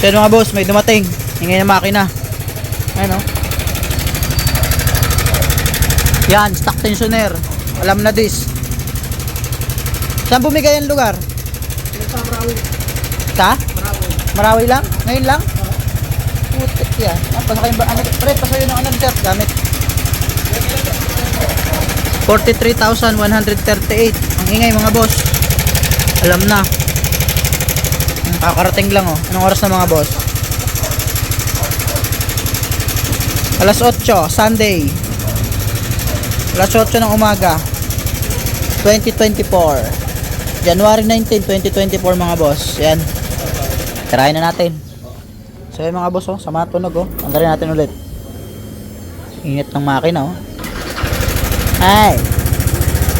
So yun mga boss, may dumating. Ingay na makina. Ayan oh. Yan, stock tensioner. Alam na this. Saan bumigay ang lugar? Sa? Marawi lang? Ngayon lang? Putik yan. Ah, pasakay ba? Ano, pre, pasayo ng ano, sir, gamit. 43,138. Ang ingay mga boss. Alam na. Kakarating lang oh. Anong oras na mga boss? Alas 8, Sunday. Alas 8 ng umaga. 2024. January 19, 2024 mga boss. Yan. Tirahin na natin. So yun mga boss oh, sama tunog oh. Andarin natin ulit. Init ng makina oh. Ay.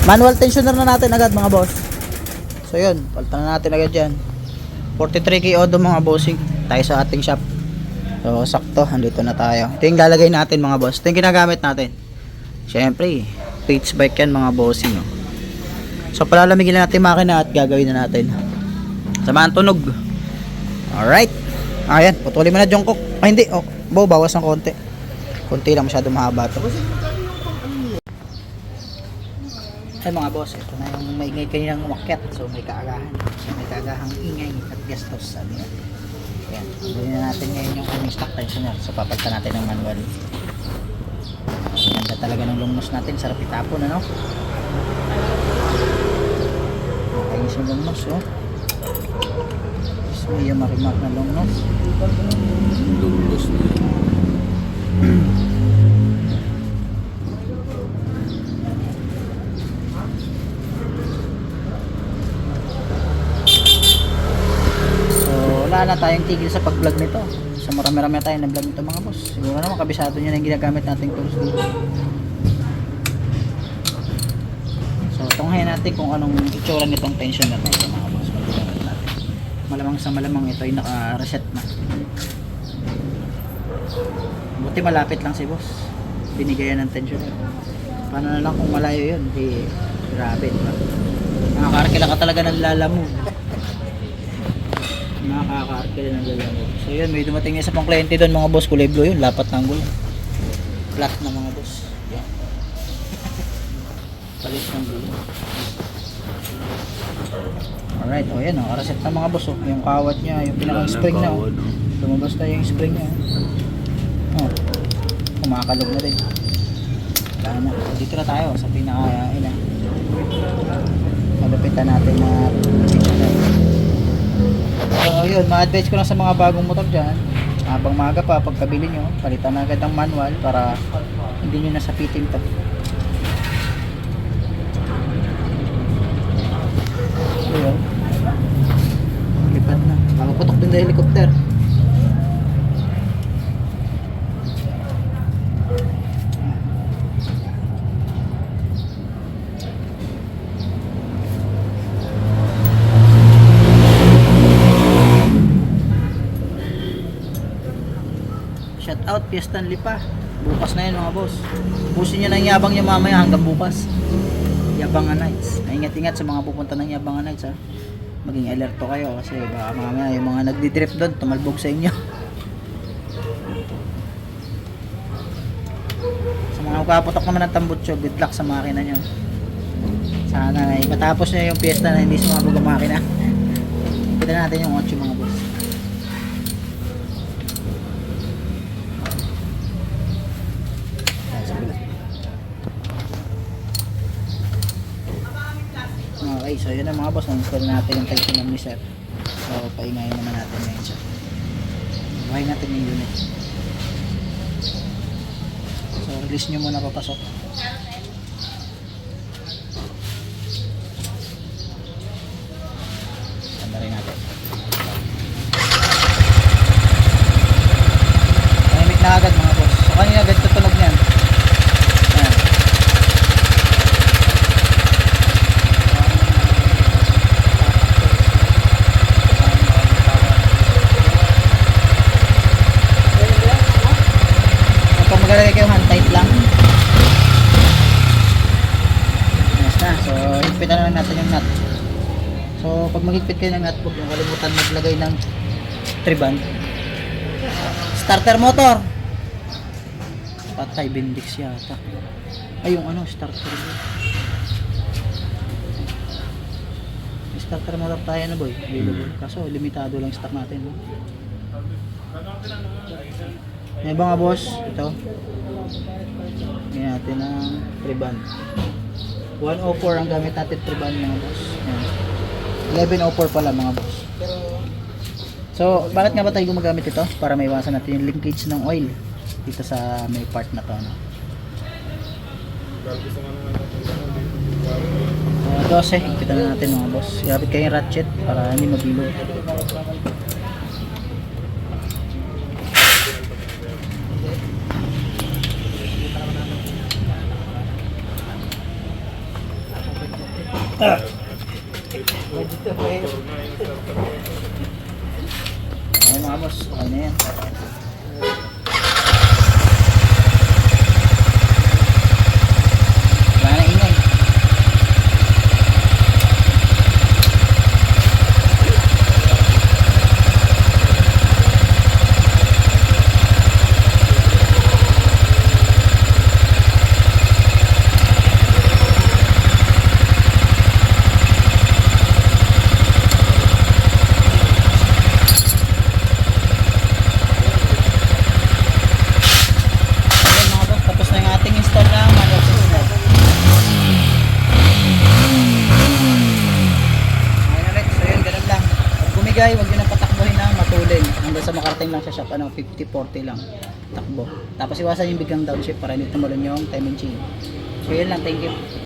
Manual tensioner na natin agad mga boss. So yun, palitan na natin agad yan. 43k odo mga bossing. Tayo sa ating shop. So sakto, andito na tayo. Ito yung lalagay natin mga boss. Ito yung ginagamit natin. Siyempre, page bike yan mga bossing. So palalamigin na natin makina at gagawin na natin. Samahan tunog. Alright. Ayan, putulin mo na Jungkook. Ay hindi, oh, bawas ng konti. Konti lang masyado mahaba to. Ay mga boss, ito na yung maingay kaninang umakyat. So may kaagahan. So may kaagahang ingay at gastos sabi natin. Ayan, gawin na natin ngayon yung aming stock tensioner. So papalitan natin ng manual. Ganda talaga ng lungnos natin. Sarap itapon, ano? Nakainis yung lungnos, oh. So yung marimak na lungnos. Lulus na. So, wala na tayong tigil sa pag-vlog nito. So, marami-rami na tayong na-vlog nito mga boss. Siguro naman, kabisado nyo na yung ginagamit nating tools dito. So, tunghayin natin kung anong itsura nitong tensioner na ito mga boss. Malamang sa malamang ito ay naka-reset na. Buti malapit lang si boss. Binigayan ng tensioner. Paano na lang kung malayo yun? Di, grabe, diba? Nakakarkila ka talaga ng lalamove nakaka-arkila ng gagamit. So yun, may dumating isa pang kliyente doon mga boss, kulay blue yun, lapat ng gulo. Flat na mga boss. Yan. Palit ng gulo. Alright, o oh, yan o, oh, reset na mga boss oh. Yung kawat niya, yung pinakang spring na oh. Lumabas na yung spring niya. Oh. Kumakalog na rin. Wala na. Dito na tayo sa pinaka ina. Malupitan natin na picture na So yun, ma-advise ko lang sa mga bagong motor dyan. Habang maaga pa pagkabili nyo palitan na agad ang manual para hindi nyo nasapitin to. Yun. Lipat na. Makaputok din sa helicopter out Fiesta Lipa. Bukas na yun mga boss. Pusin nyo na yung yabang nyo mamaya hanggang bukas. Yabangan Nights. Ingat-ingat sa mga pupunta ng Yabangan Nights ha. Maging alerto kayo kasi baka mamaya yung mga nagdi-drip doon tumalbog sa inyo. sa mga kaputok naman ng tambutso, good luck sa makina nyo. Sana ay matapos nyo yung piyesta na hindi sumabog ang makina. Kita natin yung 8 mga boss. Ayan, sa bila. Okay, so yun na mga boss. Install natin yung tension ng sir. So, paingayin naman natin ngayon siya. Buhay natin yung unit. So, release nyo muna papasok. Tanda rin natin. Tahimik na agad mga boss. So, kanina agad tutunog niyan. Ayan. Kapag maglalagay kayo hand tight lang. Yes na. So, higpitan na lang natin yung nut. So, pag maghigpit kayo ng huwag yung kalimutan maglagay ng triband Starter motor. Patay Bendix yata. Ay, yung ano, starter motor. May starter motor tayo na boy. Available. Kaso limitado lang stock natin. No? May mga boss, ito. Ngayon natin ang triban. 104 ang gamit natin triban mga boss. Yan. 1104 pala mga boss. So, bakit nga ba tayo gumagamit ito? Para maiwasan natin yung linkage ng oil dito sa may part na to. No? So, 12, kita na natin mga boss. Gamit kayo yung ratchet para hindi mabilog. Ayun okay na yan. Wala na ingay. Ayun mga boss, tapos na yung ating install na manual system. Ayun ulit, so yun, ganun lang. Pag bumigay, huwag nyo nang patakbohin na matulin. Hanggang sa makarating lang sa shop, ano, 50-40 lang. Takbo. Tapos iwasan yung biglang downshift para hindi tumalon yung time and chain. So yun lang, thank you.